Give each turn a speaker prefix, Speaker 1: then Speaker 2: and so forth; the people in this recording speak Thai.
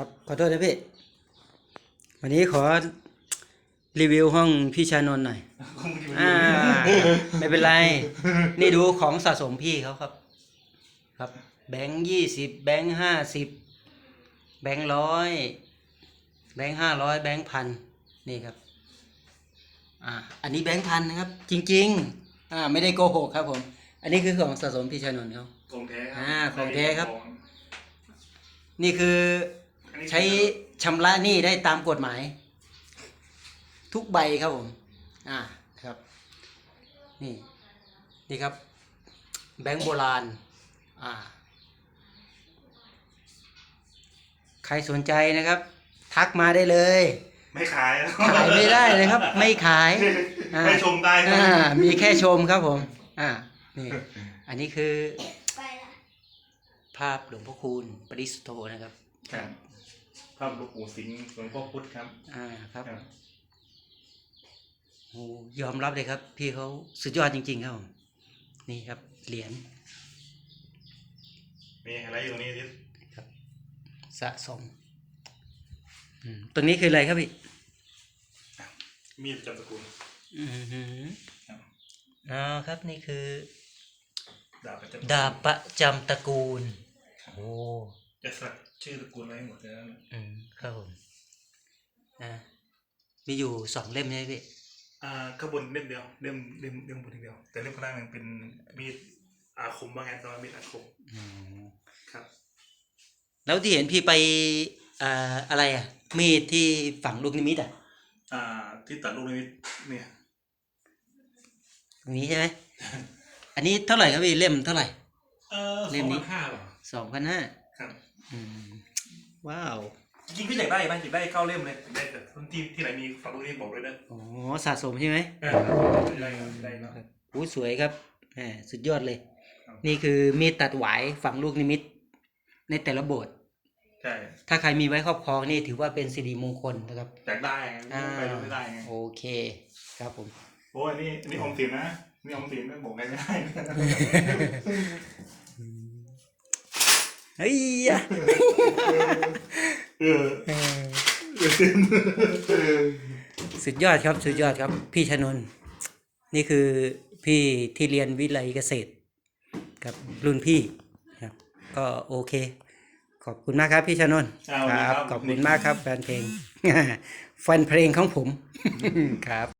Speaker 1: ครับขอโทษนะพี่ วันนี้ขอรีวิวห้องพี่ชานนท์หน่อยอ่าไม่เป็นไร นี่ดูของสะสมพี่เขาครับ ครับ แบงค์ยี่สิบแบงค์ห้าสิบแบงค์ร้อยแบงค์ห้าร้อยแบงค์พันนี่ครับอ่าอันนี้แบงค์พันนะครับ จริง ๆ อ่า ไม่ได้โกหกครับผม อันนี้คือของสะสมพี่ชานนท์เขา
Speaker 2: ของแท้ครั
Speaker 1: อ่าของแท้ครับ
Speaker 2: ของ
Speaker 1: นี่คือ
Speaker 2: อันนี้
Speaker 1: ใช้ชำระหนี้ได้ตามกฎหมาย ทุกใบครับผม อ่าครับ นี่ นี่ครับ แบงก์โบราณ อ่า ใครสนใจนะครับ ทักมาได้เลย
Speaker 2: ไม่ขาย
Speaker 1: ขายไม่ได้เลยครับ ไม่ขายอ่า
Speaker 2: ไม่ชมได้ครับ
Speaker 1: อ่ามีแค่ชมครับผม อ่า นี่ อันนี้คือ
Speaker 3: ไปละ
Speaker 1: ภาพหลวงพ่อคูณปริสุทโธนะครับ
Speaker 2: ครับ ภาพหลวงปู่สิงห์หลวงพ่อพุธครับ
Speaker 1: อ่าครับ
Speaker 2: ครับ
Speaker 1: โอ้ยอมรับเลยครับ พี่เขาสุดยอดจริง ๆ ครับผมนี่ครับ เหรียญ
Speaker 2: มีอะไรอยู่ตรงนี้ทิศ
Speaker 1: สะสมอืมตรงนี้คืออะไรครับพี่
Speaker 2: มีดประจำตระกูล
Speaker 1: อือหือ
Speaker 2: ครับ
Speaker 1: อ๋อครับนี่คือ
Speaker 2: ดาบประจำ
Speaker 1: ดาบประจำตระกูล โอ้
Speaker 2: จะสลัก ชื่อตระกูลไว้ให้หมดเลยนะ
Speaker 1: อืมครับผมอ่ามีอยู่สองเล่มใช่ไหมพี่
Speaker 2: อ่าข้างบนเล่มเดียวเล่มเล่มเล่มบนเดียว แต่เล่มข้างล่างมันเป็นมีดอาคมว่างั้นตอนมีดอาคม
Speaker 1: อืม
Speaker 2: ครับ
Speaker 1: แล้วที่เห็นพี่ไปอ่าอะไรอะ มีดที่ฝังลูกนิมิตอะ
Speaker 2: อ่า ที่ตัดลูกนิมิตเนี่ย
Speaker 1: ตรงนี้ใช่ไหมอันนี้เท่าไหร่ครับพี่เล่มเท่าไหร่
Speaker 2: เออ
Speaker 1: เล่มนี้
Speaker 2: สองพันห้าเหรอ
Speaker 1: สองพันห้า
Speaker 2: ครับ
Speaker 1: อืม ว้าว
Speaker 2: จริงๆพี่อยากได้ไหมอยากได้เข้าเล่มเลยอยากได้แต่ที่ที่ไหนมีฝังลูกนิมิตบอกด้วยนะ
Speaker 1: อ๋อสะสมใช่ไหม
Speaker 2: เออได้ครับได้เนาะ
Speaker 1: ครับอู้สวยครับแหมสุดยอดเลย
Speaker 2: ครับ
Speaker 1: นี่คือมีดตัดหวายฝังลูกนิมิต ในแต่ละโบสถ์
Speaker 2: ใช่
Speaker 1: ถ้าใครมีไว้ครอบครองนี่ถือว่าเป็นสิริมงคลนะครับ
Speaker 2: อยากได้ไงไม่รู้ไปรู้ไม่ได้ไง
Speaker 1: โอเคครับผม
Speaker 2: โอ้ยนี่นี่ออมสินนะนี่ออมสินไม่บอกไงไม่ได้
Speaker 1: เฮ้ยยะ
Speaker 2: เออ
Speaker 1: เออสุดยอดครับสุดยอดครับ พี่ชนนท์นี่คือพี่ที่เรียนวิไลเกษตร กับรุ่นพี่ครับ ก็โอเค ขอบคุณมากครับพี่ชนนท์
Speaker 2: เอาดีครับ
Speaker 1: ขอบคุณมากครับแฟนเพลงแฟนเพลงของผมครับ